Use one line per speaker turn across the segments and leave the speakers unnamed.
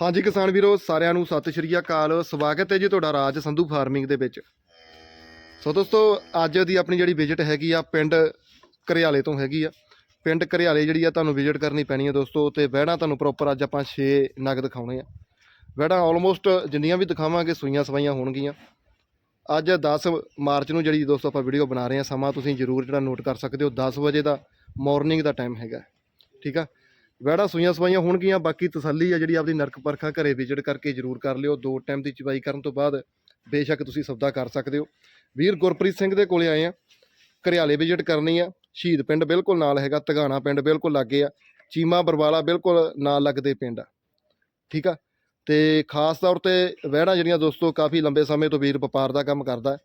ਹਾਂਜੀ ਕਿਸਾਨ ਵੀਰੋ, ਸਾਰਿਆਂ ਨੂੰ ਸਤਿ ਸ਼੍ਰੀ ਅਕਾਲ। ਸਵਾਗਤ ਹੈ ਜੀ ਤੁਹਾਡਾ ਰਾਜ ਸੰਧੂ ਫਾਰਮਿੰਗ ਦੇ ਵਿੱਚ। ਸੋ ਦੋਸਤੋ, ਅੱਜ ਦੀ ਆਪਣੀ ਜਿਹੜੀ ਵਿਜ਼ਿਟ ਹੈਗੀ ਆ, ਪਿੰਡ ਘਰਿਆਲੇ ਤੋਂ ਹੈਗੀ ਆ। ਪਿੰਡ ਘਰਿਆਲੇ ਜਿਹੜੀ ਆ, ਤੁਹਾਨੂੰ ਵਿਜ਼ਿਟ ਕਰਨੀ ਪੈਣੀ ਆ ਦੋਸਤੋ, ਤੇ ਵਹਿੜਾਂ ਤੁਹਾਨੂੰ ਪ੍ਰੋਪਰ ਅੱਜ ਆਪਾਂ 6 ਨਗ ਦਿਖਾਉਣੇ ਆ। ਵਹਿੜਾਂ ਆਲਮੋਸਟ ਜਿੰਨੀਆਂ ਵੀ ਦਿਖਾਵਾਂਗੇ, ਸੂਈਆਂ ਸਵਾਈਆਂ ਹੋਣਗੀਆਂ। ਅੱਜ 10 ਮਾਰਚ ਨੂੰ ਜਿਹੜੀ ਦੋਸਤੋ ਆਪਾਂ ਵੀਡੀਓ ਬਣਾ ਰਹੇ ਆ, ਸਮਾਂ ਤੁਸੀਂ ਜਰੂਰ ਜਿਹੜਾ ਨੋਟ ਕਰ ਸਕਦੇ ਹੋ 10 ਵਜੇ ਦਾ ਮਾਰਨਿੰਗ ਦਾ ਟਾਈਮ ਹੈਗਾ। ਠੀਕ ਆ? ਵਹਿੜਾ ਸੂਈਆਂ ਸਵਾਈਆਂ ਹੋਣਗੀਆਂ, ਬਾਕੀ ਤਸੱਲੀ ਆ ਜਿਹੜੀ ਆਪਦੀ ਨਰਕ ਪਰਖਾ ਘਰੇ ਵਿਜ਼ਿਟ ਕਰਕੇ ਜਰੂਰ ਕਰ ਲਿਓ। ਦੋ ਟਾਈਮ ਦੀ ਚਵਾਈ ਕਰਨ ਤੋਂ ਬਾਅਦ ਬੇਸ਼ੱਕ ਤੁਸੀਂ ਸੌਦਾ ਕਰ ਸਕਦੇ ਹੋ। ਵੀਰ ਗੁਰਪ੍ਰੀਤ ਸਿੰਘ ਦੇ ਕੋਲੇ ਆਏ ਆ। ਘਰਿਆਲੇ ਵਿਜ਼ਿਟ ਕਰਨੀ ਆ। ਸ਼ਹੀਦ ਪਿੰਡ ਬਿਲਕੁਲ ਨਾਲ ਹੈਗਾ ਤਗਾਣਾ ਪਿੰਡ ਬਿਲਕੁਲ ਲਾਗੇ ਆ। ਚੀਮਾ ਬਰਵਾਲਾ ਬਿਲਕੁਲ ਨਾਲ ਲੱਗਦੇ ਪਿੰਡ ਆ। ਠੀਕ ਆ? ਤੇ ਖਾਸ ਤੌਰ ਤੇ ਵਹਿੜਾਂ ਜਿਹੜੀਆਂ ਦੋਸਤੋ ਕਾਫੀ ਲੰਬੇ ਸਮੇਂ ਤੋਂ ਵੀਰ ਵਪਾਰ ਦਾ ਕੰਮ ਕਰਦਾ।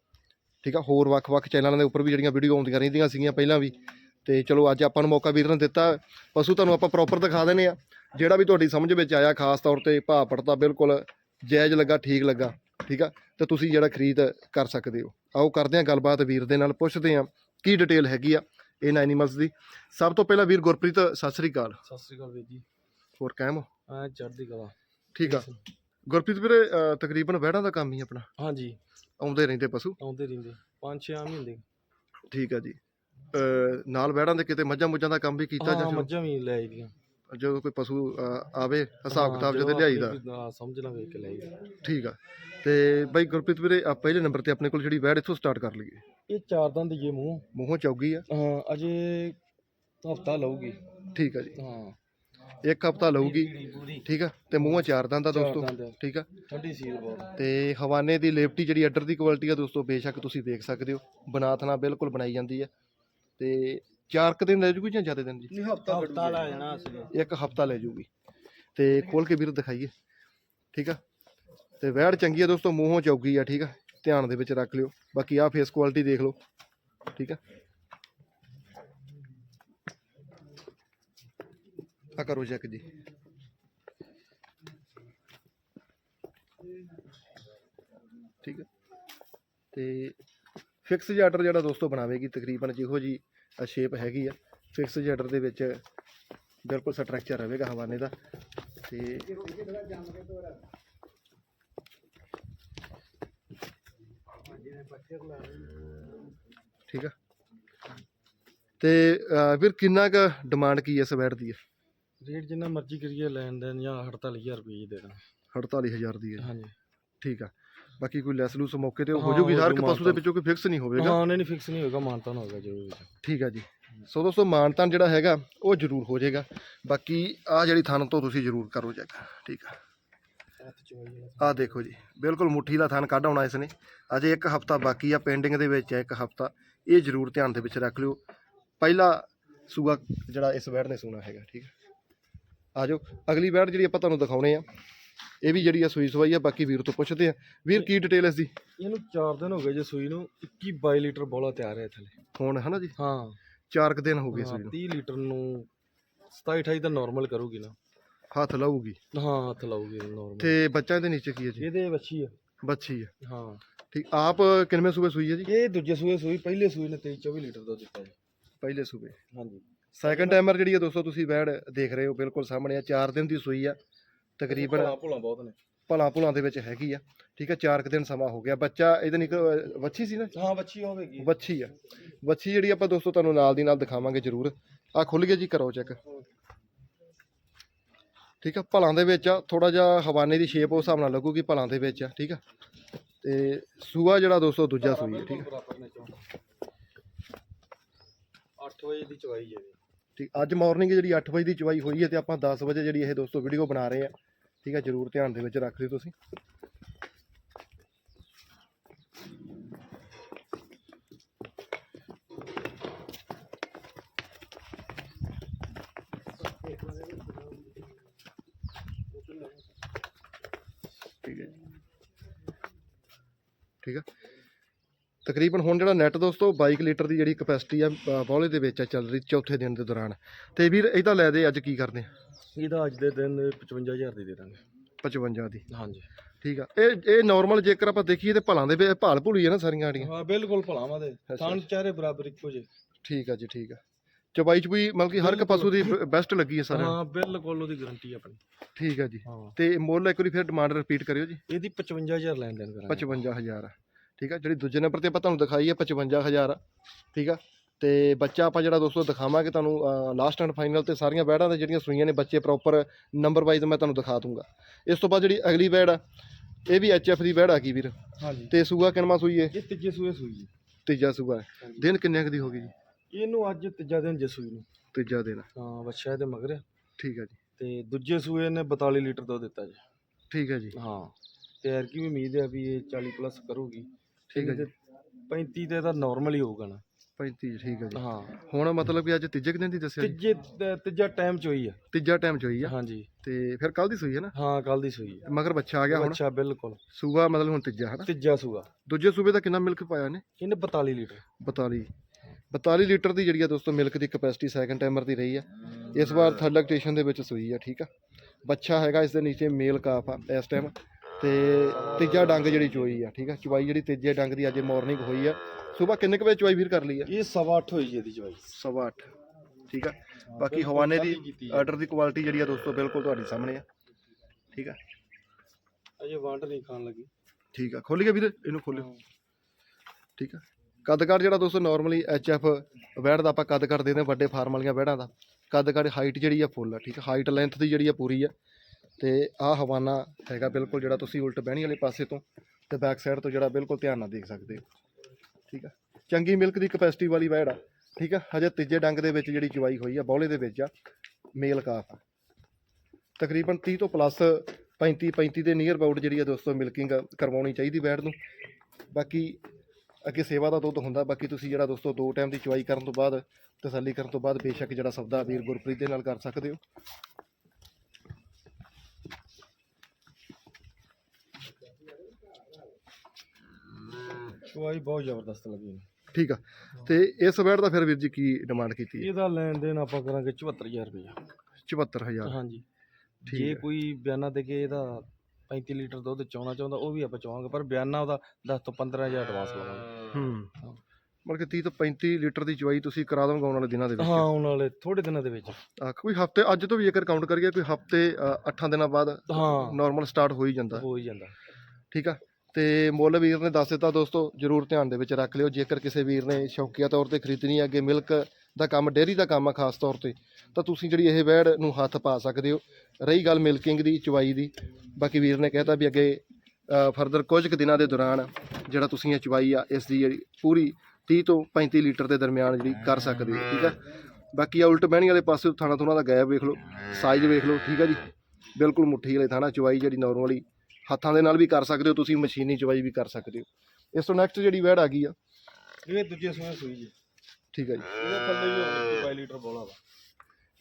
ਠੀਕ ਆ? ਹੋਰ ਵੱਖ-ਵੱਖ ਚੈਨਲਾਂ ਦੇ ਉੱਪਰ ਵੀ ਜਿਹੜੀਆਂ ਵੀਡੀਓ ਆਉਂਦੀਆਂ ਰਹਿੰਦੀਆਂ ਸੀਗੀਆਂ ਪਹਿਲਾਂ ਵੀ। ਤੇ ਚਲੋ ਅੱਜ ਆਪਾਂ ਨੂੰ ਮੌਕਾ ਵੀਰ ਨੇ ਦਿੱਤਾ। ਪਸ਼ੂ ਤੁਹਾਨੂੰ ਆਪਾਂ ਪ੍ਰੋਪਰ ਦਿਖਾ ਦਿੰਨੇ ਆ ਜਿਹੜਾ ਵੀ ਤੁਹਾਡੀ ਸਮਝ ਵਿੱਚ ਆਇਆ ਖਾਸ ਤੌਰ ਤੇ ਭਾਅ ਪੜਤਾ ਬਿਲਕੁਲ ਜਾਇਜ਼ ਲੱਗਾ ਠੀਕ ਲੱਗਾ ਠੀਕ ਆ? ਤੇ ਤੁਸੀਂ ਜਿਹੜਾ ਖਰੀਦ ਕਰ ਸਕਦੇ ਹੋ। ਆਓ ਕਰਦੇ ਹਾਂ ਗੱਲਬਾਤ ਵੀਰ ਦੇ ਨਾਲ ਪੁੱਛਦੇ ਹਾਂ ਕੀ ਡਿਟੇਲ ਹੈਗੀ ਆ ਇਹਨਾਂ ਐਨੀਮਲਸ ਦੀ। ਸਭ ਤੋਂ ਪਹਿਲਾਂ ਵੀਰ ਗੁਰਪ੍ਰੀਤ ਸਤਿ ਸ੍ਰੀ ਅਕਾਲ।
ਸਤਿ ਸ੍ਰੀ ਅਕਾਲ ਵੀਰ ਜੀ।
ਹੋਰ ਕਾਇਮ ਹੋ?
ਆ ਚੜ੍ਹਦੀ ਕਲਾ।
ਠੀਕ ਆ। ਗੁਰਪ੍ਰੀਤ ਵੀਰੇ ਤਕਰੀਬਨ ਵਹਿੜਾਂ ਦਾ ਕੰਮ ਹੀ ਆਪਣਾ।
ਹਾਂਜੀ।
ਆਉਂਦੇ ਰਹਿੰਦੇ ਪਸ਼ੂ?
ਆਉਂਦੇ ਰਹਿੰਦੇ। 5-6 ਮਹੀਨੇ
ਠੀਕ ਆ ਜੀ। ਅਹ, ਨਾਲ ਵਹਿੜਾਂ ਦੇ ਕਿਤੇ ਮੱਝਾਂ ਮੁੱਝਾਂ ਦਾ ਕੰਮ ਵੀ ਕੀਤਾ ਜਾਂ
ਹਾਂ
ਸ਼ੁਰੂ-
ਮੱਝਾਂ ਵੀ ਲੈ ਆਈਦੀਆਂ
ਜਦੋਂ ਕੋਈ ਪਸ਼ੂ ਅਹ, ਆਵੇ ਹਿਸਾਬ ਕਿਤਾਬ
ਜਦੋਂ
ਲਿਆਈਦਾ।
ਹਾਂ, ਸਮਝ ਲਾਂ ਵੇਖ ਕੇ ਲੈ ਆਈਦਾ।
ਠੀਕ ਆ। ਤੇ ਬਾਈ ਗੁਰਪ੍ਰੀਤ ਵੀਰੇ ਆ ਪਹਿਲੇ ਨੰਬਰ ਤੇ ਆਪਣੇ ਕੋਲ ਜਿਹੜੀ ਵਹਿੜ ਇੱਥੋਂ ਸਟਾਰਟ ਕਰ ਲਈਏ।
ਇਹ ਚਾਰ ਦੰਦ ਜੇ ਮੂੰਹ।
ਮੂੰਹੋਂ ਚੌਗੀ ਆ।
ਹਾਂ ਅਜੇ ਹਫਤਾ ਲਊਗੀ।
ਠੀਕ ਆ ਜੀ।
ਹਾਂ।
ਇੱਕ ਹਫਤਾ ਲਊਗੀ। ਠੀਕ ਆ? ਤੇ ਮੂੰਹੋਂ ਚਾਰ ਦੰਦ ਆ
ਚਾਰ
ਦੋਸਤੋ ਠੀਕ ਆ?
ਠੰਡੀ ਸੀਲ ਬਹੁਤ
ਤੇ ਹਵਾਨੇ ਦੀ ਲੇਪਟੀ ਜਿਹੜੀ ਅੱਡਰ ਦੀ ਕੁਆਲਿਟੀ ਆ ਦੋਸਤੋ ਬੇਸ਼ੱਕ ਤੁਸੀਂ ਦੇਖ ਸਕਦੇ ਹੋ। ਬਨਾਥ ਨਾਲ ਬਿਲਕੁਲ ਬਣਾਈ ਜਾਂਦੀ ਆ। ਤੇ ਚਾਰ ਕੁ ਦਿਨ ਲੈ ਜੂਗੀ ਜਾਂ ਜ਼ਿਆਦਾ ਦਿਨ ਜੀ?
ਨਹੀਂ ਹਫਤਾ ਹਫਤਾ ਲੈ ਜਾਣਾ ਅਸੀਂ।
ਇੱਕ ਹਫਤਾ ਲੈ ਜੂਗੀ। ਤੇ ਖੋਲ ਕੇ ਵੀਰ ਦਿਖਾਈਏ। ਠੀਕ ਆ? ਤੇ ਵਹਿੜ ਚੰਗੀ ਆ ਦੋਸਤੋ ਮੂੰਹੋਂ ਚੌਗੀ ਆ ਠੀਕ ਆ? ਧਿਆਨ ਦੇ ਵਿੱਚ ਰੱਖ ਲਿਓ। ਬਾਕੀ ਆ ਫੇਸ ਕੁਆਲਿਟੀ ਦੇਖ ਲਓ। ਠੀਕ ਆ? ਆ ਕਰੋ ਚੈੱਕ ਜੀ। ਠੀਕ ਆ? ਤੇ ਫਿਕਸ ਜਾਟਰ ਜਿਹੜਾ ਦੋਸਤੋ ਬਣਾਵੇਗੀ ਤਕਰੀਬਨ ਜਿਹੋ ਜੀ ਸ਼ੇਪ ਹੈਗੀ ਆ। ਫਿਕਸ ਜਾਟਰ ਦੇ ਵਿੱਚ ਬਿਲਕੁਲ ਸਟਰਕਚਰ ਰਹੇਗਾ ਹਵਾਨੇ ਦਾ। ਤੇ ਠੀਕ ਆ। ਤੇ ਵੀਰ ਕਿੰਨਾ ਕੁ ਡਿਮਾਂਡ ਕੀ ਹੈ ਇਸ ਬੈਡ ਦੀ?
ਰੇਟ ਜਿੰਨਾ ਮਰਜ਼ੀ ਕਰੀਏ ਲੈਣ ਦੇਣ ਜਾਂ 48000 ਰੁਪਏ ਦੇ ਦੇਣਾ।
48000 ਦੀ ਹੈ
ਹਾਂਜੀ।
ਠੀਕ ਆ। ਬਾਕੀ ਕੋਈ ਲੈਸ ਲੂਸ ਮੌਕੇ ਤੇ ਹੋ
ਹਾਂ,
ਜੂਗੀ
ਹੋ
ਹਰ ਇੱਕ ਪਸ਼ੂ ਦੇ। ਵਿੱਚੋਂ ਕੋਈ ਫਿਕਸ ਨਹੀਂ ਹੋਵੇਗਾ।
ਹਾਂ ਨਹੀਂ ਨਹੀਂ ਫਿਕਸ ਨਹੀਂ ਹੋਏਗਾ ਮਾਨਤਾਨ ਹੋਏਗਾ ਜੋ ਵੀ
ਠੀਕ ਆ ਜੀ। ਸੋ ਦੋਸਤੋ ਮਾਨਤਾਨ ਜਿਹੜਾ ਹੈਗਾ ਉਹ ਜ਼ਰੂਰ ਹੋ ਜਾਏਗਾ। ਬਾਕੀ ਆ ਜਿਹੜੀ ਥਣ ਤੋਂ ਤੁਸੀਂ ਜ਼ਰੂਰ ਕਰੋ ਚੈੱਕ ਠੀਕ ਆ। ਆ। ਦੇਖੋ ਜੀ ਬਿਲਕੁਲ ਮੁੱਠੀ ਦਾ ਥਣ ਕੱਢ ਆਉਣਾ ਇਸ ਨੇ ਅਜੇ ਇੱਕ ਹਫਤਾ ਬਾਕੀ ਆ ਪੈਂਡਿੰਗ ਦੇ ਵਿੱਚ ਹੈ ਇੱਕ ਹਫਤਾ। ਇਹ ਜ਼ਰੂਰ ਧਿਆਨ ਦੇ ਵਿੱਚ ਰੱਖ ਲਿਓ। ਪਹਿਲਾ ਸੂਆ ਜਿਹੜਾ ਇਸ ਬੈਡ ਨੇ ਸੂਣਾ ਹੈਗਾ ਠੀਕ ਹੈ ਆ ਜਾਓ ਅਗਲੀ ਬੈਡ ਜਿਹੜੀ ਆਪਾਂ ਤੁਹਾਨੂੰ ਦਿਖਾਉਣੇ ਆ। ਇਹ ਵੀ ਜਿਹੜੀ ਆ ਸੂਈ ਸਵਾਈ ਆ ਬਾਕੀ ਵੀਰ ਤੋਂ ਪੁੱਛਦੇ ਆ। ਵੀਰ ਕੀ ਡਿਟੇਲ ਇਸ ਦੀ?
ਇਹਨੂੰ 4 ਦਿਨ ਹੋ ਗਏ ਜੇ ਸੂਈ ਨੂੰ 21 22 ਲੀਟਰ ਬੋਲਾ ਤਿਆਰ ਹੈ ਥੱਲੇ
ਹੁਣ ਹਨਾ ਜੀ?
ਹਾਂ।
4 ਕੁ ਦਿਨ ਹੋ ਗਏ
ਹਾਂ,
ਸੂਈ ਨੂੰ।
30 ਲੀਟਰ ਨੂੰ 27 28 ਤਾਂ ਨਾਰਮਲ ਕਰੂਗੀ ਨਾ।
ਹੱਥ ਲਾਊਗੀ?
ਹਾਂ ਹੱਥ ਲਾਊਗੀ ਨਾਰਮਲ
ਤੇ ਬੱਚਾ ਇਹਦੇ ਨੀਚੇ ਕੀ ਹੈ ਜੀ?
ਇਹਦੇ ਵੱਛੀ ਆ।
ਬੱਚੀ ਹੈ
ਹਾਂ।
ਠੀਕ ਆਪ ਕਿੰਨਵੇਂ ਸੂਬੇ ਸੂਈ ਹੈ ਜੀ?
ਇਹ ਦੂਜੇ ਸੂਏ ਸੂਈ ਪਹਿਲੇ ਸੂਏ ਨੇ 23 24 ਲੀਟਰ ਦੁੱਧ ਦਿੱਤਾ ਜੀ।
ਪਹਿਲੇ ਸੂਬੇ
ਹਾਂਜੀ।
ਸੈਕੰਡ ਟਾਈਮਰ ਜਿਹੜੀ ਹੈ ਦੋਸਤੋ ਤੁਸੀਂ ਬੈਡ ਦੇਖ ਰਹੇ ਹੋ ਬਿਲਕੁਲ ਸਾਹਮਣੇ ਆ 4 ਦਿਨ ਦੀ ਸੂਈ ਆ। ਤਕਰੀਬਨ
ਭਲਾ ਭੁਲਾ ਬਹੁਤ ਨੇ।
ਭਲਾ ਭੁਲਾਂ ਦੇ ਵਿੱਚ ਹੈਗੀ ਆ। ਠੀਕ ਆ 4 ਕੁ ਦਿਨ ਸਮਾਂ ਹੋ ਗਿਆ। ਬੱਚਾ ਇਹਦੇ ਨਿਕਲ ਵੱਛੀ ਸੀ ਨਾ?
ਹਾਂ ਵੱਛੀ ਹੋਵੇਗੀ
ਵੱਛੀ ਆ। ਵੱਛੀ ਜਿਹੜੀ ਆਪਾਂ ਦੋਸਤੋ ਤੁਹਾਨੂੰ ਨਾਲ ਦੀ ਨਾਲ ਦਿਖਾਵਾਂਗੇ ਜ਼ਰੂਰ। ਆ ਖੁੱਲ ਗਿਆ ਜੀ ਕਰੋ ਚੈੱਕ। ਠੀਕ ਆ ਭਲਾਂ ਦੇ ਵਿੱਚ ਆ ਥੋੜਾ ਜਿਹਾ ਹਵਾਨੇ ਦੀ ਸ਼ੇਪ ਉਸ ਹਿਸਾਬ ਨਾਲ ਲੱਗੂਗੀ ਭਲਾਂ ਦੇ ਵਿੱਚ ਆ ਠੀਕ ਆ। ਤੇ ਸੂਆ ਜਿਹੜਾ ਦੋਸਤੋ ਦੂਜਾ ਸੂਈ ਹੈ ਠੀਕ ਆ।
ਬਰਾਬਰ ਨੇ ਚੋਂ 8 ਵਜੇ ਦੀ ਚਵਾਈ ਹੈ ਜੀ।
ਠੀਕ ਅੱਜ ਮਾਰਨਿੰਗ ਜਿਹੜੀ 8 ਵਜੇ ਦੀ ਚਵਾਈ ਹੋਈ ਹੈ ਤੇ ਆਪਾਂ 10 ਵਜੇ ਜਿਹੜੀ ਇਹ ਦੋਸਤੋ ਵੀਡੀਓ ਬਣਾ ਰਹੇ ਆ। ਠੀਕ ਹੈ ਜਰੂਰ ਧਿਆਨ ਦੇ ਵਿੱਚ ਰੱਖ ਲਿਓ ਤੁਸੀਂ। ਠੀਕ ਹੈ ਠੀਕ ਆ। ਤਕਰੀਬਨ ਹੁਣ ਜਿਹੜਾ ਨੈਟ ਦੋਸਤੋ 22 ਲੀਟਰ ਦੀ ਜਿਹੜੀ ਕਪੈਸਿਟੀ ਆ ਅ, ਬੌਲੇ ਦੇ ਵਿੱਚ ਚੱਲ ਰਹੀ ਚੌਥੇ ਦਿਨ ਦੇ ਦੌਰਾਨ। ਤੇ ਵੀਰ ਇਹ ਤਾਂ ਲੈ ਦੇ ਅੱਜ ਕੀ ਕਰਦੇ ਆ?
ਇਹਦਾ ਅੱਜ ਦੇ ਦਿਨ 55000 ਦੀ ਦੇ ਦਾਂਗੇ।
55 ਦੀ।
ਹਾਂਜੀ।
ਠੀਕ ਆ। ਇਹ ਇਹ ਨਾਰਮਲ ਜੇਕਰ ਆਪਾਂ ਦੇਖੀਏ ਤੇ ਭਲਾਂ ਦੇ ਵਿੱਚ ਭਾਲ ਭੁਲੀ ਆ ਨਾ ਸਾਰੀਆਂ ਆੜੀਆਂ
ਹਾਂ ਬਿਲਕੁਲ ਭਲਾਵਾਂ ਦੇ। ਥਾਂ ਚਾਰੇ ਬਰਾਬਰ ਇੱਕੋ ਜੇ
ਠੀਕ ਆ ਜੀ ਠੀਕ ਆ। ਚਬਾਈ ਚਬੂਈ ਮਤਲਬ ਕਿ ਹਰ ਇੱਕ ਪਸ਼ੂ ਦੀ ਬੈਸਟ ਲੱਗੀ ਹੈ ਸਾਰਿਆਂ ਨੂੰ।
ਹਾਂ ਬਿਲਕੁਲ ਉਹਦੀ ਗਾਰੰਟੀ ਆਪਣੀ।
ਠੀਕ ਹੈ ਜੀ।
ਹਾਂ।
ਤੇ ਮੁੱਲ ਇੱਕ ਵਾਰੀ ਫਿਰ ਡਿਮਾਂਡ ਰਿਪੀਟ ਕਰਿਓ ਜੀ।
ਇਹਦੀ 55000 ਲੈਣ ਦੇਣ ਕਰਾਂਗੇ।
55000 ਆ। ਠੀਕ ਆ ਜਿਹੜੀ ਦੂਜੇ ਨੰਬਰ ਤੇ ਆਪਾਂ ਤੁਹਾਨੂੰ ਦਿਖਾਈ ਹੈ 55000 ਆ। ਠੀਕ ਆ। ਤੇ ਬੱਚਾ ਆਪਾਂ ਜਿਹੜਾ ਦੋਸਤੋ ਦਿਖਾਵਾਂਗੇ ਤੁਹਾਨੂੰ ਲਾਸਟ ਐਂਡ ਫਾਈਨਲ ਤੇ ਸਾਰੀਆਂ ਬੈੜਾਂ ਦੇ ਜਿਹੜੀਆਂ ਸੂਈਆਂ ਨੇ ਬੱਚੇ ਪ੍ਰੋਪਰ ਨੰਬਰ ਵਾਈਜ਼ ਮੈਂ ਤੁਹਾਨੂੰ ਦਿਖਾ ਦੂੰਗਾ। ਇਸ ਤੋਂ ਬਾਅਦ ਜਿਹੜੀ ਅਗਲੀ ਬੈੜ ਆ ਇਹ ਵੀ ਐਚਐਫ ਦੀ ਬੈੜ ਆ ਗਈ ਵੀਰ।
ਹਾਂਜੀ।
ਤੇ ਸੂਆ ਕਿਨਮਾ ਸੂਈ ਹੈ
ਇਹ ਤੀਜੇ ਸੂਏ ਸੂਈ ਜੀ
ਤੀਜਾ ਸੂਆ ਹੈ। ਦਿਨ ਕਿੰਨੇ ਕੁ ਦੀ ਹੋ ਗਈ ਜੀ?
ਇਹਨੂੰ ਅੱਜ ਤੀਜਾ ਦਿਨ ਜੇ ਸੂਈ ਨੂੰ।
ਤੀਜਾ ਦਿਨ
ਹਾਂ ਬੱਚਾ ਇਹਦੇ ਮਗਰ।
ਠੀਕ ਹੈ ਜੀ।
ਤੇ ਦੂਜੇ ਸੂਏ ਨੇ 42 ਲੀਟਰ ਦੁੱਧ ਦਿੱਤਾ ਜੀ।
ਠੀਕ ਹੈ ਜੀ।
ਹਾਂ ਤੇ ਐਰ ਕੀ ਵੀ ਉਮੀਦ ਹੈ ਵੀ ਇਹ 40 ਪਲੱਸ ਕਰੂਗੀ।
ਠੀਕ ਹੈ ਜੀ।
35 ਤੇ ਤਾਂ ਨਾਰਮਲ ਹੀ ਹੋਊਗਾ ਨਾ।
35 ਠੀਕ ਹੈ ਜੀ।
ਹਾਂ।
ਹੁਣ ਮਤਲਬ ਕਿ ਅੱਜ ਤੀਜੇ ਕੁ ਦਿਨ ਦੀ ਦੱਸਿਆ ਜੀ?
ਤੀਜੇ ਤੀਜਾ ਟਾਈਮ ਚ ਹੋਈ ਆ।
ਤੀਜਾ ਟਾਈਮ ਚ ਹੋਈ ਆ?
ਹਾਂਜੀ।
ਤੇ ਫਿਰ ਕੱਲ ਦੀ ਸੂਈ ਹੈ ਨਾ?
ਹਾਂ ਕੱਲ ਦੀ ਸੂਈ ਆ।
ਮਗਰ ਬੱਚਾ ਆ ਗਿਆ ਹੁਣ?
ਬੱਚਾ ਬਿਲਕੁਲ।
ਸੂਆ ਮਤਲਬ ਹੁਣ ਤੀਜਾ ਹੈ ਨਾ
ਤੀਜਾ ਸੂਆ।
ਦੂਜੇ ਸੂਬੇ ਦਾ ਕਿੰਨਾ ਮਿਲਕ ਪਾਇਆ ਨੇ
ਇਹਨੇ 42 ਲੀਟਰ।
42 42 ਲੀਟਰ ਦੀ ਜਿਹੜੀ ਆ ਦੋਸਤੋ ਮਿਲਕ ਦੀ ਕਪੈਸਿਟੀ ਸੈਕੰਡ ਟਾਈਮਰ ਦੀ ਰਹੀ ਆ। ਇਸ ਵਾਰ ਥਰਡ ਲੈਕਟੇਸ਼ਨ ਦੇ ਵਿੱਚ ਸੂਈ ਆ ਠੀਕ ਆ? ਬੱਚਾ ਹੈਗਾ ਇਸ ਦੇ ਨੀਚੇ ਮੇਲ ਕਾਫ ਆ ਇਸ ਟਾਈਮ ਤੇ ਤੀਜਾ ਡੰਗ ਜਿਹੜੀ ਚੋਈ ਆ ਠੀਕ ਆ? ਚਵਾਈ ਜਿਹੜੀ ਤੀਜੇ ਡੰਗ ਦੀ ਅੱਜ ਮਾਰਨਿੰਗ ਹੋਈ ਆ। ਸਵੇਰ ਕਿੰਨੇ ਕੁ ਵਜੇ ਚਵਾਈ ਵੀਰ ਕਰ ਲਈ ਆ?
ਇਹ ਸਵਾ ਅੱਠ ਹੋਈ ਜੀ ਇਹਦੀ ਚਵਾਈ।
ਸਵਾ ਅੱਠ ਠੀਕ ਆ। ਬਾਕੀ ਹਵਾਨੇ ਦੀ। ਆਰਡਰ ਦੀ ਕੁਆਲਿਟੀ ਜਿਹੜੀ ਆ ਦੋਸਤੋ ਬਿਲਕੁਲ ਤੁਹਾਡੇ ਸਾਹਮਣੇ ਆ ਠੀਕ ਆ।
ਅਜੇ ਵੰਡ ਨਹੀਂ ਖਾਣ ਲੱਗੀ।
ਠੀਕ ਆ ਖੋਲੀਏ ਵੀਰ ਇਹਨੂੰ ਖੋਲਿਓ। ਠੀਕ ਆ। ਕੱਦ-ਕੱਦ ਜਿਹੜਾ ਦੋਸਤੋ ਨਾਰਮਲੀ ਐਚਐਫ ਵੈੜ ਦਾ ਆਪਾਂ ਕੱਦ-ਕੱਦ ਦੇ ਨੇ ਵੱਡੇ ਫਾਰਮ ਵਾਲੀਆਂ ਵੈੜਾਂ ਦਾ। ਕੱਦ-ਕੱਦ ਹਾਈਟ ਜਿਹੜੀ ਆ ਫੁੱਲ ਆ ਠੀਕ ਆ। ਹਾਈਟ ਲੈਂਥ ਦੀ ਜਿਹੜੀ ਆ ਪੂਰੀ ਆ। ਤੇ ਆਹ ਹਵਾਨਾ ਹੈਗਾ ਬਿਲਕੁਲ ਜਿਹੜਾ ਤੁਸੀਂ ਉਲਟ ਬਹਿਣੀ ਵਾਲੇ ਪਾਸੇ ਤੋਂ ਤੇ ਬੈਕ ਸਾਈਡ ਤੋਂ ਜਿਹੜਾ ਬਿਲਕੁਲ ਧਿਆਨ ਨਾਲ ਦੇਖ ਸਕਦੇ ਹੋ। ਠੀਕ ਆ? ਚੰਗੀ ਮਿਲਕ ਦੀ ਕਪੈਸਿਟੀ ਵਾਲੀ ਵੈੜ ਆ, ਠੀਕ ਆ? ਹਜੇ ਤੀਜੇ ਡੰਗ ਦੇ ਵਿੱਚ ਜਿਹੜੀ ਚਵਾਈ ਹੋਈ ਆ, ਬੌਲੇ ਦੇ ਵਿੱਚ ਆ, ਮੇਲ ਕਾਫ ਤਕਰੀਬਨ 30 ਤੋਂ ਪਲੱਸ 35 35 ਦੇ ਨੀਅਰ ਅਬਾਊਟ ਜਿਹੜੀ ਆ ਦੋਸਤੋ ਮਿਲਕਿੰਗ ਕਰਵਾਉਣੀ ਚਾਹੀਦੀ ਵੈੜ ਨੂੰ। ਬਾਕੀ ਅੱਗੇ ਸੇਵਾ ਦਾ ਦੁੱਧ ਹੁੰਦਾ, ਬਾਕੀ ਤੁਸੀਂ ਜਿਹੜਾ ਦੋਸਤੋ ਦੋ ਟਾਈਮ ਦੀ ਚਵਾਈ ਕਰਨ ਤੋਂ ਬਾਅਦ, ਤਸੱਲੀ ਕਰਨ ਤੋਂ ਬਾਅਦ ਬੇਸ਼ੱਕ ਜਿਹੜਾ ਸੌਦਾ ਵੀਰ ਗੁਰਪ੍ਰੀਤ ਦੇ ਨਾਲ ਕਰ ਸਕਦੇ ਹੋ।
ਚਵਾਈ ਬਹੁਤ ਜ਼ਬਰਦਸਤ ਲੱਗੀ।
ਠੀਕ ਆ। ਤੇ ਇਸ ਵੈੜ ਦਾ ਫਿਰ ਵੀਰ ਜੀ ਕੀ ਡਿਮਾਂਡ ਕੀਤੀ ਹੈ?
ਇਹਦਾ ਲੈਣ ਦੇਣ ਆਪਾਂ ਕਰਾਂਗੇ 74000 ਰੁਪਇਆ
74000
ਹਾਂਜੀ।
ਠੀਕ
ਜੇ
ਹੈ।
ਕੋਈ ਬਿਆਨਾ ਦੇ ਕੇ ਇਹਦਾ 35 ਲੀਟਰ ਦੁੱਧ ਚਾਉਣਾ ਚਾਹੁੰਦਾ ਉਹ ਵੀ ਆਪਾਂ ਚਾਹਾਂਗੇ ਪਰ ਬਿਆਨਾ ਉਹਦਾ 10 ਤੋਂ 15000 ਐਡਵਾਂਸ ਲਵਾਂਗੇ
ਹੂੰ। ਮਤਲਬ ਕਿ 30 ਤੋਂ 35 ਲੀਟਰ ਦੀ ਚਵਾਈ ਤੁਸੀਂ ਕਰਾ ਦੋਗੇ ਆਉਣ ਵਾਲੇ ਦਿਨਾਂ ਦੇ ਵਿੱਚ।
ਹਾਂ ਆਉਣ ਵਾਲੇ ਥੋੜੇ ਦਿਨਾਂ ਦੇ ਵਿੱਚ।
ਕੋਈ ਹਫ਼ਤੇ ਅੱਜ ਤੋਂ ਵੀ ਜੇਕਰ ਕਾਊਂਟ ਕਰੀਏ ਕੋਈ ਹਫ਼ਤੇ 8 ਦਿਨਾਂ ਬਾਅਦ
ਹਾਂ।
ਨਾਰਮਲ ਸਟਾਰਟ ਹੋ ਹੀ ਜਾਂਦਾ।
ਹੋ ਹੀ ਜਾਂਦਾ।
ਠੀਕ ਆ। ਤੇ ਮੁੱਲ ਵੀਰ ਨੇ ਦੱਸ ਦਿੱਤਾ ਦੋਸਤੋ, ਜਰੂਰ ਧਿਆਨ ਦੇ ਵਿੱਚ ਰੱਖ ਲਿਓ। ਜੇਕਰ ਕਿਸੇ ਵੀਰ ਨੇ ਸ਼ੌਕੀਆ ਤੌਰ ਤੇ ਖਰੀਦਣੀ ਹੈ, ਅੱਗੇ ਮਿਲਕ ਦਾ ਕੰਮ, ਡੇਅਰੀ ਦਾ ਕੰਮ ਆ ਖਾਸ ਤੌਰ ਤੇ, ਤਾਂ ਤੁਸੀਂ ਜਿਹੜੀ ਇਹ ਵੈੜ ਨੂੰ ਹੱਥ ਪਾ ਸਕਦੇ ਹੋ। ਰਹੀ ਗੱਲ ਮਿਲਕਿੰਗ ਦੀ ਚਵਾਈ ਦੀ। ਬਾਕੀ ਵੀਰ ਨੇ ਕਹਿਤਾ ਵੀ ਅੱਗੇ ਫਰਦਰ ਕੁਝ ਕੁ ਦਿਨਾਂ ਦੇ ਦੌਰਾਨ ਜਿਹੜਾ ਤੁਸੀਂ ਇਹ ਚਵਾਈ ਆ, ਇਸ ਦੀ ਜਿਹੜੀ ਪੂਰੀ 30 ਤੋਂ 35 ਲੀਟਰ ਦੇ ਦਰਮਿਆਨ ਜਿਹੜੀ ਕਰ ਸਕਦੇ ਹੋ, ਠੀਕ ਆ? ਬਾਕੀ ਆ ਉਲਟ ਬਹਿਣੀ ਵਾਲੇ ਪਾਸੇ ਥਾਣਾ ਥੋਣਾ ਦਾ ਗੈਪ ਵੇਖ ਲਓ, ਸਾਈਜ਼ ਵੇਖ ਲਓ, ਠੀਕ ਆ ਜੀ? ਬਿਲਕੁਲ ਮੁੱਠੀ ਵਾਲੇ ਥਾਣਾ ਚਵਾਈ ਜਿਹੜੀ ਨਾਰਮਲੀ ਹੱਥਾਂ ਦੇ ਨਾਲ ਵੀ ਕਰ ਸਕਦੇ ਹੋ ਤੁਸੀਂ ਮਸ਼ੀਨੀ ਚਵਾਈ ਵੀ ਕਰ ਸਕਦੇ ਹੋ। ਇਸ ਤੋਂ ਨੈਕਸਟ ਜਿਹੜੀ ਵੈੜ ਆ ਗਈ ਆ
ਇਹ ਦੂਜੇ ਸਮੇਂ ਸੂਈ ਜੀ।
ਠੀਕ ਹੈ ਜੀ।
ਇਹਦੇ ਥੱਲੇ ਵੀ 22 ਲੀਟਰ ਬੋਲਾ ਵਾ।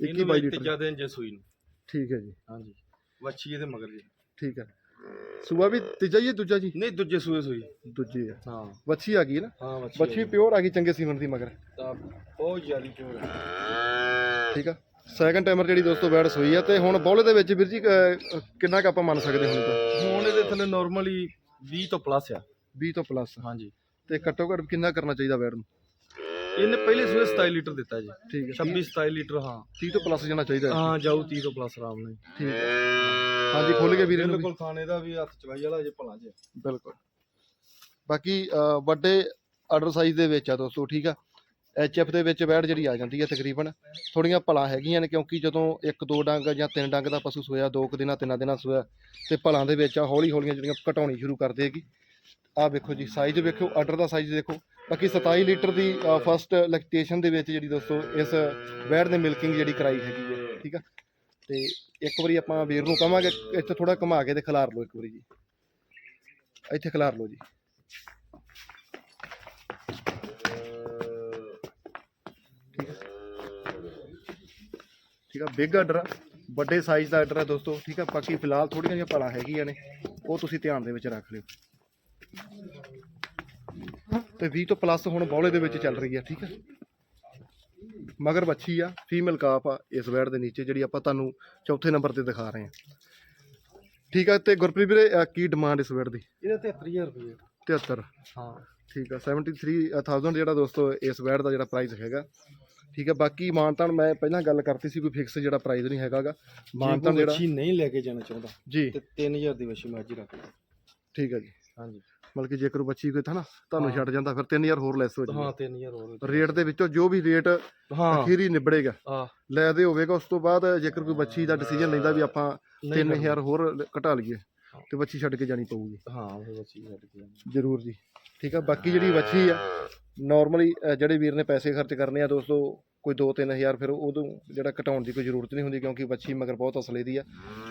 21
ਇਹਨੂੰ
22
ਵੀ
ਲੀਟਰ
ਤੀਜਾ ਦਿਨ ਜੇ ਸੂਈ ਨੂੰ।
ਠੀਕ ਹੈ ਜੀ।
ਹਾਂਜੀ। ਵੱਛੀ ਇਹਦੇ ਮਗਰ ਜੀ।
ਠੀਕ ਹੈ ਸੂਆ ਵੀ ਤੀਜਾ ਹੀ ਦੂਜਾ ਜੀ?
ਨਹੀਂ ਦੂਜੇ ਸੂਏ ਸੂਈ।
ਦੂਜੀ ਹੈ
ਹਾਂ।
ਵੱਛੀ ਆ ਗਈ ਨਾ?
ਹਾਂ ਵੱਛੀ
ਪਿਓਰ ਆ ਗਈ ਚੰਗੇ ਸੀਮਨ ਦੀ ਮਗਰ।
ਤਾਂ ਬਹੁਤ ਜ਼ਿਆਦੀ ਹੈ
ਠੀਕ ਆ। ਸੈਕੰਡ ਟਾਈਮਰ ਜਿਹੜੀ ਦੋਸਤੋ ਵੈੜ ਸੋਈ ਆ ਤੇ ਹੁਣ ਬੌਲੇ ਦੇ ਵਿੱਚ ਵੀਰ ਜੀ ਅਹ, ਕਿੰਨਾ ਕੁ ਆਪਾਂ ਮੰਨ ਸਕਦੇ ਹੁਣ ਤਾਂ?
ਹੁਣ ਇਹਦੇ ਥੱਲੇ ਨਾਰਮਲੀ 20 ਤੋਂ ਪਲੱਸ ਆ।
20 ਤੋਂ ਪਲੱਸ
ਹਾਂਜੀ।
ਤੇ ਘੱਟੋ ਘੱਟ ਕਿੰਨਾ ਕਰਨਾ ਚਾਹੀਦਾ ਵੈੜ ਨੂੰ?
ਇਹਨੇ ਪਹਿਲੇ ਸੂਏ 27 ਲੀਟਰ ਦਿੱਤਾ ਜੀ।
ਠੀਕ ਹੈ।
26 27 ਲੀਟਰ ਹਾਂ।
30 ਤੋਂ ਪਲੱਸ ਜਾਣਾ ਚਾਹੀਦਾ। ਹੈ।
ਹਾਂ ਜਾਊ 30 ਤੋਂ ਪਲੱਸ ਆਰਾਮ ਨਾਲ।
ਠੀਕ ਹੈ। ਹਾਂਜੀ ਖੁੱਲ ਗਿਆ ਵੀਰੇ ਨੂੰ ਵੀ।
ਬਿਲਕੁਲ ਖਾਣੇ ਦਾ ਵੀ ਹੱਥ ਚਵਾਈ ਵਾਲਾ ਜੇ ਭਲਾ ਜੇ।
ਬਿਲਕੁਲ। ਬਾਕੀ ਅਹ, ਵੱਡੇ ਆਰਡਰ ਸਾਈਜ਼ ਦੇ ਵਿੱਚ ਆ ਦੋਸਤੋ ਠੀਕ ਆ? ਐਚਐਫ ਦੇ ਵਿੱਚ ਵੈੜ ਜਿਹੜੀ ਆ ਜਾਂਦੀ ਹੈ ਤਕਰੀਬਨ। ਥੋੜੀਆਂ ਭਲਾ ਹੈਗੀਆਂ ਨੇ ਕਿਉਂਕਿ ਜਦੋਂ ਇੱਕ ਦੋ ਡੰਗ ਜਾਂ ਤਿੰਨ ਡੰਗ ਦਾ ਪਸ਼ੂ ਸੋਇਆ, ਦੋ ਕੁ ਦਿਨਾਂ, ਤਿੰਨਾਂ ਦਿਨਾਂ ਸੋਇਆ, ਤੇ ਭਲਾਂ ਦੇ ਵਿੱਚ ਆ ਹੌਲੀ ਹੌਲੀਆਂ ਜਿਹੜੀਆਂ ਘਟਾਉਣੀ ਸ਼ੁਰੂ ਕਰ ਦੇਗੀ। ਆਹ ਵੇਖੋ ਜੀ ਸਾਈਜ਼ ਵੇਖੋ ਆਰਡਰ ਦਾ ਸਾਈਜ਼ ਦੇਖੋ। ਬਾਕੀ 27 ਲੀਟਰ ਦੀ ਫਸਟ ਲੈਕਟੇਸ਼ਨ ਦੇ ਵਿੱਚ ਜਿਹੜੀ ਦੋਸਤੋ, ਇਸ ਵੈੜ ਨੇ ਮਿਲਕਿੰਗ ਜਿਹੜੀ ਕਰਾਈ ਹੈਗੀ ਹੈ, ਠੀਕ ਆ? ਤੇ ਇੱਕ ਵਾਰੀ ਆਪਾਂ ਵੀਰ ਨੂੰ ਕਵਾਂਗੇ, ਇੱਥੇ ਥੋੜਾ ਘੁਮਾ ਕੇ ਤੇ ਖਿਲਾਰ ਲਓ ਇੱਕ ਵਾਰੀ ਜੀ। ਇੱਥੇ ਖਿਲਾਰ ਲਓ ਜੀ। ਠੀਕ ਆ ਬਿਗ ਆਰਡਰ ਆ ਵੱਡੇ ਸਾਈਜ਼ ਦਾ ਆਰਡਰ ਆ ਦੋਸਤੋ ਠੀਕ ਆ ਬਾਕੀ ਫਿਲਹਾਲ ਥੋੜੀਆਂ ਜਿਹੀਆਂ ਭਲਾ ਹੈਗੀਆਂ ਨੇ ਉਹ ਤੁਸੀਂ ਧਿਆਨ ਦੇ ਵਿੱਚ ਰੱਖ ਲਿਓ। ਤੇ 20 ਤੋਂ ਪਲੱਸ ਹੁਣ ਬੌਲੇ ਦੇ ਵਿੱਚ ਚੱਲ ਰਹੀ ਆ ਠੀਕ ਆ। ਮਗਰ ਬੱਚੀ ਆ ਫੀਮੇਲ ਕਾਫ ਆ ਇਸ ਵੈੜ ਦੇ ਨੀਚੇ ਜਿਹੜੀ ਆਪਾਂ ਤੁਹਾਨੂੰ ਚੌਥੇ ਨੰਬਰ ਤੇ ਦਿਖਾ ਰਹੇ ਹਾਂ ਠੀਕ ਆ ਤੇ ਗੁਰਪ੍ਰੀਤ ਵੀਰੇ ਕੀ ਡਿਮਾਂਡ ਇਸ ਵੈੜ ਦੀ?
ਇਹਦੇ 73000 ਰੁਪਏ।
73
ਹਾਂ।
ਠੀਕ ਆ 73000 ਜਿਹੜਾ ਦੋਸਤੋ ਇਸ ਵੈਟ ਦਾ ਜਿਹੜਾ ਪ੍ਰਾਈਸ ਹੈਗਾ ਠੀਕ ਹੈ ਬਾਕੀ ਮਾਨਤਾਨ ਮੈਂ ਪਹਿਲਾਂ ਗੱਲ ਕਰਤੀ ਸੀ ਕੋਈ ਫਿਕਸ ਜਿਹੜਾ ਪ੍ਰਾਈਸ ਨਹੀਂ ਹੈਗਾਗਾ।
ਮਾਨਤਾਂ
ਮਾਨਤਾਨ ਜਿਹੜਾ
ਵੱਛੀ ਨਹੀਂ ਲੈ ਕੇ ਜਾਣਾ ਚਾਹੁੰਦਾ
ਜੀ।
ਤੇ 3000 ਦੀ ਵੱਛੀ ਮੈਂ ਅੱਜ ਹੀ ਰੱਖ ਲਾਂ
ਠੀਕ ਹੈ ਜੀ।
ਹਾਂਜੀ।
ਮਤਲਬ ਕਿ ਜੇਕਰ ਬੱਚੀ ਕੋਈ ਤਾਂ ਨਾ ਤੁਹਾਨੂੰ
ਹਾਂ।
ਛੱਡ ਜਾਂਦਾ ਫਿਰ 3000 ਹੋਰ ਲੈਸ ਹੋ
ਹਾਂ
ਜਾਊਗਾ
3000 ਹੋਰ
ਰੇਟ ਦੇ ਵਿੱਚੋਂ ਜੋ ਵੀ ਰੇਟ
ਹਾਂ।
ਅਖੀਰੀ ਨਿਬੜੇਗਾ। ਲੈ ਦੇ ਹੋਵੇਗਾ ਉਸ ਤੋਂ ਬਾਅਦ ਜੇਕਰ ਕੋਈ ਬੱਚੀ ਦਾ ਡਿਸੀਜਨ ਲੈਂਦਾ ਵੀ ਆਪਾਂ 3000 ਹੋਰ ਘਟਾ ਲਈਏ ਤੇ ਬੱਚੀ ਛੱਡ ਕੇ ਜਾਣੀ ਪਊਗੀ।
ਹਾਂ ਉਹ ਵੱਛੀ ਛੱਡ ਕੇ ਜਾਣੀ।
ਜ਼ਰੂਰ ਜੀ। ਠੀਕ ਆ ਬਾਕੀ ਜਿਹੜੀ ਬੱਚੀ ਆ ਨਾਰਮਲੀ ਜਿਹੜੇ ਵੀਰ ਨੇ ਪੈਸੇ ਖਰਚ ਕਰਨੇ ਆ ਦੋਸਤੋ ਕੋਈ 2-3000 ਫਿਰ ਉਦੋਂ ਜਿਹੜਾ ਘਟਾਉਣ ਦੀ ਕੋਈ ਜ਼ਰੂਰਤ ਨਹੀਂ ਹੁੰਦੀ ਕਿਉਂਕਿ ਵੱਛੀ ਮਗਰ ਬਹੁਤ ਅਸਲੇ ਦੀ ਆ।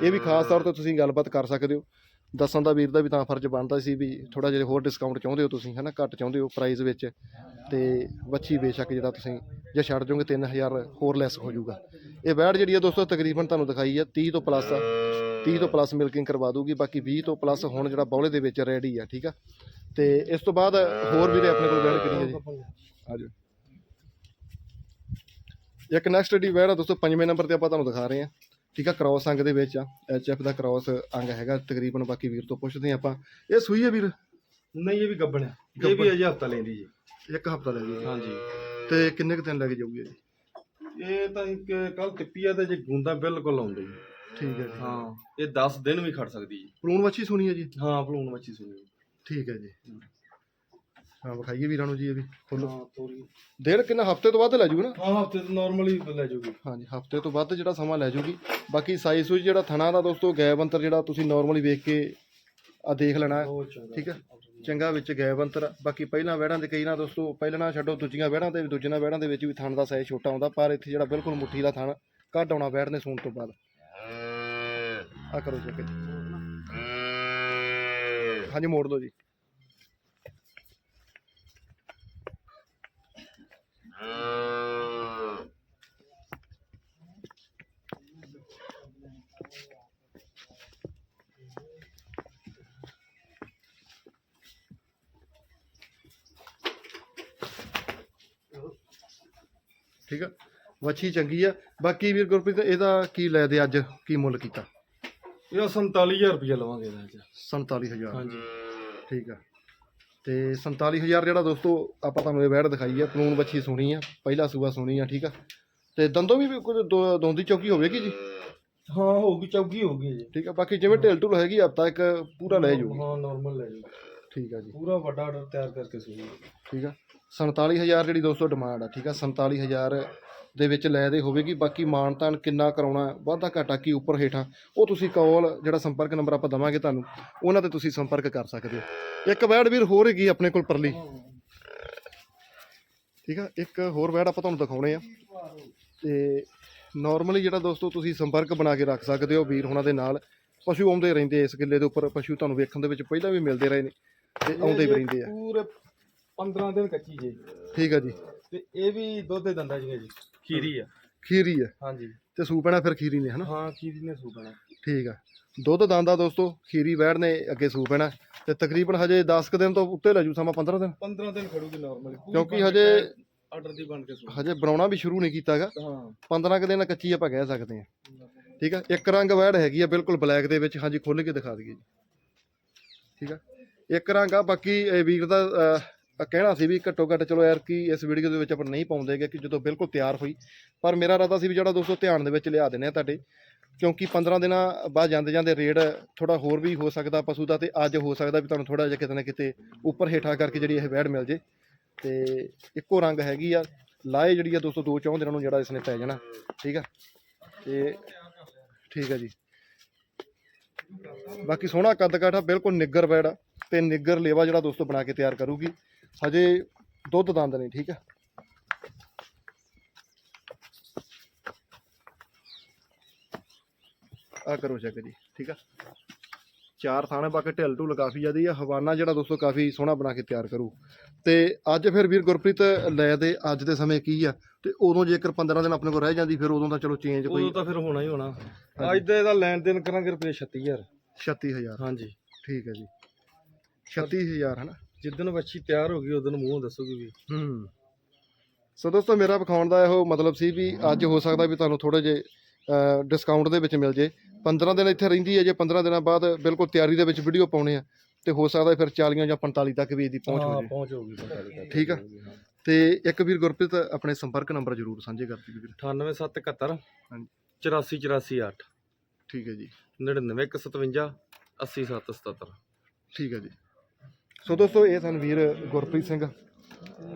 ਇਹ ਵੀ ਖਾਸ ਤੌਰ ਤੇ ਤੁਸੀਂ ਗੱਲਬਾਤ ਕਰ ਸਕਦੇ ਹੋ। ਦੱਸਣ ਦਾ ਵੀਰ ਦਾ ਵੀ ਤਾਂ ਫਰਜ਼ ਬਣਦਾ ਸੀ ਵੀ ਥੋੜਾ ਜਿਹਾ ਹੋਰ ਡਿਸਕਾਊਂਟ ਚਾਹੁੰਦੇ ਹੋ ਤੁਸੀਂ, ਹਨਾ? ਘੱਟ ਚਾਹੁੰਦੇ ਹੋ ਪ੍ਰਾਈਸ ਵਿੱਚ ਤੇ ਵੱਛੀ ਬੇਸ਼ੱਕ ਜਿਹੜਾ ਤੁਸੀਂ ਜੇ ਛੱਡ ਜਾਓਗੇ 3000 ਹੋਰ ਲੈਸ ਹੋ ਜਾਊਗਾ। ਇਹ ਵੈੜ ਜਿਹੜੀ ਆ ਦੋਸਤੋ ਤਕਰੀਬਨ ਤੁਹਾਨੂੰ ਦਿਖਾਈ ਆ 30 ਤੋਂ ਪਲੱਸ ਆ। 30 ਤੋਂ ਪਲੱਸ ਮਿਲਕਿੰਗ ਕਰਵਾ ਦੂਗੀ ਬਾਕੀ 20 ਤੋਂ ਪਲੱਸ ਹੁਣ ਜਿਹੜਾ ਬੌਲੇ ਦੇ ਵਿੱਚ ਰੈਡੀ ਆ, ਠੀਕ ਆ? ਤੇ ਇਸ ਤੋਂ ਬਾਅਦ ਹੋਰ ਵੀਰੇ ਆਪਣੇ ਕੋਲ ਵੈੜ ਕਿਹੜੀ ਆ ਜੀ? ਆਜੋ ਇੱਕ ਨੈਕਸਟ ਡੀ ਵੈੜ ਆ ਦੋਸਤੋ ਪੰਜਵੇਂ ਨੰਬਰ ਤੇ ਆਪਾਂ ਤੁਹਾਨੂੰ ਦਿਖਾ ਰਹੇ ਆ ਠੀਕ ਆ ਕ੍ਰਾਸ ਅੰਗ ਦੇ ਵਿੱਚ ਆ। ਐਫ ਦਾ ਕ੍ਰਾਸ ਅੰਗ ਹੈਗਾ ਤਕਰੀਬਨ ਬਾਕੀ ਵੀਰ ਤੋਂ ਪੁੱਛਦੇ ਆਪਾਂ। ਇਹ ਸੂਈ ਆ ਵੀਰ?
ਨਹੀਂ ਇਹ ਵੀ ਗੱਬਣਿਆ ਇਹ
ਗੱਬਣ।
ਵੀ ਅਜੇ ਹਫਤਾ ਲੈਂਦੀ ਜੀ।
ਇੱਕ ਹਫਤਾ ਲੈ ਗਈ।
ਹਾਂਜੀ।
ਤੇ ਕਿੰਨੇ ਕੁ ਦਿਨ ਲੱਗ ਜਾਊਗੀ ਇਹ?
ਇਹ ਤਾਂ ਇੱਕ ਕੱਲ ਟਿੱਪੀ ਆ ਤੇ ਜੇ ਗੁੰਦਾ ਬਿਲਕੁਲ ਆਉਂਦੇ ਜੀ।
ਠੀਕ ਹੈ ਜੀ।
ਹਾਂ ਇਹ 10 ਦਿਨ ਵੀ ਖੜ ਸਕਦੀ ਜੀ।
ਪਲੂਣ ਵੱਛੀ ਸੁਣੀ ਹੈ ਜੀ?
ਹਾਂ ਭਲੂਣ ਵੱਛੀ ਸੁਣੀ
ਠੀਕ ਹੈ ਜੀ। ਹਾਂ ਵਿਖਾਈਏ ਵੀਰਾਂ ਨੂੰ ਜੀ ਇਹ ਵੀ ਫੁੱਲ।
ਹਾਂ ਤੋਰੀ।
ਡੇਢ ਕਿੰਨਾ ਹਫ਼ਤੇ ਤੋਂ ਬਾਅਦ ਲੈ ਜੂਗਾ ਨਾ?
ਹਾਂ ਹਫ਼ਤੇ ਤੋਂ ਨਾਰਮਲੀ ਲੈ ਜਾਊਗੀ
ਹਾਂਜੀ ਹਫ਼ਤੇ ਤੋਂ ਵੱਧ ਜਿਹੜਾ ਸਮਾਂ ਲੈ ਜੂਗੀ। ਬਾਕੀ ਸਾਈਜ਼ ਸੂਈ ਜਿਹੜਾ ਥਣਾ ਦਾ ਦੋਸਤੋ ਗੈਬ ਅੰਤਰ ਜਿਹੜਾ ਤੁਸੀਂ ਨਾਰਮਲੀ ਵੇਖ ਕੇ ਆ ਦੇਖ ਲੈਣਾ ਠੀਕ ਹੈ? ਚੰਗਾ ਵਿੱਚ ਗੈਬ ਅੰਤਰ। ਬਾਕੀ ਪਹਿਲਾਂ ਵਹਿੜਾਂ ਦੇ ਕਈ ਨਾ ਦੋਸਤੋ ਪਹਿਲਾਂ ਨਾ ਛੱਡੋ ਦੂਜੀਆਂ ਵਹਿੜਾਂ ਵੀ ਦੂਜੀਆਂ ਵਹਿੜਾਂ ਦੇ ਵਿੱਚ ਵੀ ਥਣ ਦਾ ਸਾਈਜ਼ ਛੋਟਾ ਹੁੰਦਾ ਪਰ ਇੱਥੇ ਜਿਹੜਾ ਬਿਲਕੁਲ ਮੁੱਠੀ ਦਾ ਥਣ ਕੱਢ ਆਉਣਾ ਵਹਿੜ ਨੇ ਸੂਣ ਤੋਂ ਬਾਅਦ। ਆ ਕਰੋ ਚੈੱਕ ਹਾਂਜੀ ਮੋੜ ਲਓ ਜੀ। ਠੀਕ ਆ। ਵੱਛੀ ਚੰਗੀ ਆ। ਬਾਕੀ ਵੀਰ ਗੁਰਪ੍ਰੀਤ ਇਹਦਾ ਕੀ ਲੈ ਦੇ ਅੱਜ? ਕੀ ਮੁੱਲ ਕੀਤਾ?
ਇਹ 47000 ਰੁਪਏ ਲਵਾਂਗੇ ਇਹਦਾ ਅੱਜ।
47000
ਹਾਂਜੀ।
ਠੀਕ ਆ। ਤੇ 47000 ਜਿਹੜਾ ਦੋਸਤੋ ਆਪਾਂ ਤੁਹਾਨੂੰ ਇਹ ਵੈੜ ਦਿਖਾਈ ਆ ਕਾਨੂੰਨ ਵੱਛੀ ਸੁਣੀ ਆ ਪਹਿਲਾ ਸੂਆ ਸੁਣੀ ਆ ਠੀਕ ਆ? ਤੇ ਦੰਦੋਂ ਵੀ ਕੁਝ ਦੋਂਦੀ ਚੌਕੀ ਹੋਵੇਗੀ ਜੀ?
ਹਾਂ ਹੋਊਗੀ ਚੌਗੀ ਹੋਊਗੀ ਜੀ।
ਠੀਕ ਆ ਬਾਕੀ ਜਿਵੇਂ ਢਿਲ ਢੁਲ ਹੈਗੀ ਹਫਤਾ ਇੱਕ ਪੂਰਾ ਲੈ ਜਾਊਗੀ
ਹਾਂ ਨਾਰਮਲ ਲੈ ਜਾਊਗੀ
ਠੀਕ ਆ ਜੀ।
ਪੂਰਾ ਵੱਡਾ ਆਰਡਰ ਤਿਆਰ ਕਰਕੇ ਸੂਈ
ਠੀਕ ਆ। 47000 ਜਿਹੜੀ ਦੋਸਤੋ ਡਿਮਾਂਡ ਆ, ਠੀਕ ਆ? 47000 ਦੇ ਵਿੱਚ ਲੈ ਦੇ ਹੋਵੇਗੀ। ਬਾਕੀ ਮਾਨਤਾਨ ਕਿੰਨਾ ਕਰਾਉਣਾ, ਵਾਧਾ ਘਾਟਾ ਕੀ ਉੱਪਰ ਹੇਠਾਂ, ਉਹ ਤੁਸੀਂ ਕਾਲ ਜਿਹੜਾ ਸੰਪਰਕ ਨੰਬਰ ਆਪਾਂ ਦਵਾਂਗੇ ਤੁਹਾਨੂੰ, ਉਹਨਾਂ ਤੇ ਤੁਸੀਂ ਸੰਪਰਕ ਕਰ ਸਕਦੇ ਹੋ। ਇੱਕ ਵੈੜ ਵੀਰ ਹੋਰ ਹੈਗੀ ਆਪਣੇ ਕੋਲ ਪਰਲੀ। ਠੀਕ ਆ? ਇੱਕ ਹੋਰ ਵੈੜ ਆਪਾਂ ਤੁਹਾਨੂੰ ਦਿਖਾਉਣੇ ਆ। ਤੇ ਨਾਰਮਲੀ ਜਿਹੜਾ ਦੋਸਤੋ ਤੁਸੀਂ ਸੰਪਰਕ ਬਣਾ ਕੇ ਰੱਖ ਸਕਦੇ ਹੋ ਵੀਰ ਉਹਨਾਂ ਦੇ ਨਾਲ, ਪਸ਼ੂ ਆਉਂਦੇ ਰਹਿੰਦੇ ਇਸ ਕਿੱਲੇ ਦੇ ਉੱਪਰ, ਪਸ਼ੂ ਤੁਹਾਨੂੰ ਵੇਖਣ ਦੇ ਵਿੱਚ ਪਹਿਲਾਂ ਵੀ ਮਿਲਦੇ ਰਹੇ ਨੇ ਤੇ ਆਉਂਦੇ ਵੀ ਰਹਿੰਦੇ ਆ।
ਪੂਰੇ 15 ਦਿਨ ਕੱਚੀ ਜੀ।
ਠੀਕ ਆ ਜੀ।
ਤੇ ਇਹ ਵੀ ਦੁੱਧ ਦੇ ਦੰਦਾ ਜੀ ਜੀ। ਖੀਰੀ ਆ।
ਖੀਰੀ ਆ।
ਹਾਂਜੀ।
ਤੇ ਸੂਪਣਾ ਫਿਰ ਖੀਰੀ ਨੇ ਹਨਾ?
ਹਾਂ ਖੀਰੀ ਨੇ ਸੂਪਣਾ
ਠੀਕ ਆ। ਦੁੱਧ ਦਾਂਦਾ ਦੋਸਤੋ ਖੀਰੀ ਵੈੜ ਨੇ ਅੱਗੇ ਸੂਪਣਾ ਤੇ ਤਕਰੀਬਨ ਹਜੇ 10 ਕੁ ਦਿਨ ਤੋਂ ਉੱਤੇ ਲੈ ਜੂ ਸਮਾਂ 15 ਦਿਨ?
15 ਦਿਨ ਖੜੂਗੀ ਨਾਰਮਲੀ
ਕਿਉਂਕਿ ਹਜੇ
ਆਰਡਰ ਦੀ ਬਣ ਕੇ ਸੂ
ਹਜੇ ਬਣਾਉਣਾ ਵੀ ਸ਼ੁਰੂ ਨਹੀਂ ਕੀਤਾਗਾ
ਹਾਂ।
15 ਕੁ ਦਿਨ ਕੱਚੀ ਆਪਾਂ ਕਹਿ ਸਕਦੇ ਹਾਂ। ਠੀਕ ਆ। ਇੱਕ ਰੰਗ ਵੈੜ ਹੈਗੀ ਆ ਬਿਲਕੁਲ ਬਲੈਕ ਦੇ ਵਿੱਚ। ਹਾਂਜੀ ਖੋਲ ਕੇ ਦਿਖਾ ਦਈਏ ਜੀ। ਠੀਕ ਆ। ਇੱਕ ਰੰਗ ਆ ਬਾਕੀ ਇਹ ਵੀਰ ਦਾ ਕਹਿਣਾ ਸੀ ਵੀ ਘੱਟੋ ਘੱਟ ਚਲੋ ਯਾਰ ਕਿ ਇਸ ਵੀਡੀਓ ਦੇ ਵਿੱਚ ਆਪਾਂ ਨਹੀਂ ਪਾਉਂਦੇਗੇ ਕਿ ਜਦੋਂ ਬਿਲਕੁਲ ਤਿਆਰ ਹੋਈ। ਪਰ ਮੇਰਾ ਇਰਾਦਾ ਸੀ ਵੀ ਜਿਹੜਾ ਦੋਸਤੋ ਧਿਆਨ ਦੇ ਵਿੱਚ ਲਿਆ ਦਿੰਦੇ ਆ ਤੁਹਾਡੇ, ਕਿਉਂਕਿ 15 ਦਿਨਾਂ ਬਾਅਦ ਜਾਂਦੇ ਜਾਂਦੇ ਰੇਟ ਥੋੜਾ ਹੋਰ ਵੀ ਹੋ ਸਕਦਾ ਪਸ਼ੂ ਦਾ ਤੇ ਅੱਜ ਹੋ ਸਕਦਾ ਵੀ ਤੁਹਾਨੂੰ ਥੋੜਾ ਜਿਹਾ ਕਿਤੇ ਨਾ ਕਿਤੇ ਉੱਪਰ ਹੇਠਾਂ ਕਰਕੇ ਜਿਹੜੀ ਇਹ ਵੈੜ ਮਿਲ ਜੇ। ਤੇ ਇੱਕੋ ਰੰਗ ਹੈਗੀ ਆ ਲਾਏ ਜਿਹੜੀ ਆ ਦੋਸਤੋ ਦੋ ਚੌਂ ਦਿਨਾਂ ਨੂੰ ਜਿਹੜਾ ਇਸਨੇ ਪੈ ਜਾਣਾ, ਠੀਕ ਆ? ਤੇ ਠੀਕ ਆ ਜੀ। ਬਾਕੀ ਸੋਹਣਾ ਕੱਦ ਕਾਠਾ ਬਿਲਕੁਲ ਨਿੱਗਰ ਵੈੜ ਆ ਤੇ ਨਿੱਗਰ ਲੇਵਾ ਜਿਹੜਾ ਦੋਸਤੋ ਬਣਾ ਕੇ ਤਿਆਰ ਕਰੂਗੀ। ਹਜੇ ਦੁੱਧ ਦੰਦ ਨਹੀਂ ਠੀਕ ਆ ਆ ਕਰੋ ਚੈੱਕ ਜੀ ਠੀਕ ਆ ਚਾਰ ਥਾਣੇ ਬਾਕੀ ਢਿੱਲ ਢੁੱਲ ਕਾਫੀ ਜ਼ਿਆਦੀ ਆ। ਹਵਾਨਾ ਜਿਹੜਾ ਦੋਸਤੋ ਕਾਫੀ ਸੋਹਣਾ ਬਣਾ ਕੇ ਤਿਆਰ ਕਰੂ। ਤੇ ਅੱਜ ਫਿਰ ਵੀਰ ਗੁਰਪ੍ਰੀਤ ਲੈ ਦੇ ਅੱਜ ਦੇ ਸਮੇਂ ਕੀ ਆ? ਤੇ ਉਦੋਂ ਜੇਕਰ 15 ਦਿਨ ਆਪਣੇ ਕੋਲ ਰਹਿ ਜਾਂਦੀ ਫਿਰ ਉਦੋਂ ਤਾਂ ਚਲੋ ਚੇਂਜ ਕੋਈ
ਉਦੋਂ ਤਾਂ ਫਿਰ ਹੋਣਾ ਹੀ ਹੋਣਾ। ਅੱਜ ਦਾ ਇਹਦਾ ਲੈਣ ਦੇਣ ਕਰਾਂਗੇ ਰੁਪਏ 36000
36000
ਹਾਂਜੀ।
ਠੀਕ ਹੈ ਜੀ। 36000 ਹਨਾ
ਜਿੱਦਣ ਵੱਛੀ ਤਿਆਰ ਹੋ ਗਈ ਉਦੋਂ ਮੂੰਹ ਦੱਸੋਗੇ ਵੀ।
ਹੂੰ। ਸੋ ਦੋਸਤੋ ਮੇਰਾ ਵਿਖਾਉਣ ਦਾ ਇਹੋ ਮਤਲਬ ਸੀ ਵੀ ਅੱਜ ਹੋ ਸਕਦਾ ਵੀ ਤੁਹਾਨੂੰ ਥੋੜੇ ਜੇ ਡਿਸਕਾਊਂਟ ਦੇ ਵਿੱਚ ਮਿਲ ਜੇ। 15 ਦਿਨ ਇੱਥੇ ਰਹਿੰਦੀ ਹੈ ਜੇ 15 ਦਿਨਾਂ ਬਾਅਦ ਬਿਲਕੁਲ ਤਿਆਰੀ ਦੇ ਵਿੱਚ ਵੀਡੀਓ ਪਾਉਣੇ ਆ ਤੇ ਹੋ ਸਕਦਾ ਫਿਰ 40 ਜਾਂ 45 ਤੱਕ ਵੀ ਇਹਦੀ ਪਹੁੰਚ ਹੋ
ਹਾਂ
ਜੇ।
ਪਹੁੰਚ ਹੋਊਗੀ 45 ਤੱਕ
ਠੀਕ ਆ। ਤੇ ਇੱਕ ਵੀਰ ਗੁਰਪ੍ਰੀਤ ਆਪਣੇ ਸੰਪਰਕ ਨੰਬਰ ਜ਼ਰੂਰ ਸਾਂਝੇ ਕਰ ਦਿਓ ਵੀਰ।
98771
ਹਾਂਜੀ।
8484
ਠੀਕ ਹੈ ਜੀ।
99157 80777
ਠੀਕ ਹੈ ਜੀ। ਸੋ ਦੋਸਤੋ, ਇਹ ਸਨ ਵੀਰ ਗੁਰਪ੍ਰੀਤ ਸਿੰਘ।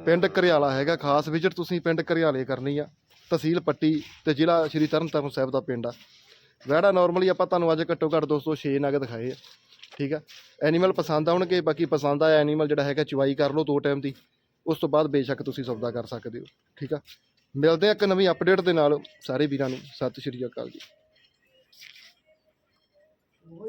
ਪਿੰਡ ਘਰਿਆਲਾ ਹੈਗਾ, ਖਾਸ ਵਿਜ਼ਿਟ ਤੁਸੀਂ ਪਿੰਡ ਘਰਿਆਲੇ ਕਰਨੀ ਆ। ਤਹਿਸੀਲ ਪੱਟੀ ਤੇ ਜ਼ਿਲ੍ਹਾ ਸ਼੍ਰੀ ਤਰਨਤਾਰਨ ਸਾਹਿਬ ਦਾ ਪਿੰਡ ਆ। ਵੈੜਾ ਨਾਰਮਲੀ ਆਪਾਂ ਤੁਹਾਨੂੰ ਅੱਜ ਘੱਟੋ ਘੱਟ ਦੋਸਤੋ 6 ਨਗ ਦਿਖਾਏ ਆ, ਠੀਕ ਆ? ਐਨੀਮਲ ਪਸੰਦ ਆਉਣਗੇ, ਬਾਕੀ ਪਸੰਦ ਆਇਆ ਐਨੀਮਲ ਜਿਹੜਾ ਹੈਗਾ ਚੁਆਈ ਕਰ ਲਓ ਦੋ ਟਾਈਮ ਦੀ। ਉਸ ਤੋਂ ਬਾਅਦ ਬੇਸ਼ੱਕ ਤੁਸੀਂ ਸੌਦਾ ਕਰ ਸਕਦੇ ਹੋ, ਠੀਕ ਆ? ਮਿਲਦੇ ਆ ਇੱਕ ਨਵੀਂ ਅਪਡੇਟ ਦੇ ਨਾਲ। ਸਾਰੇ ਵੀਰਾਂ ਨੂੰ ਸਤਿ ਸ਼੍ਰੀ ਅਕਾਲ ਜੀ।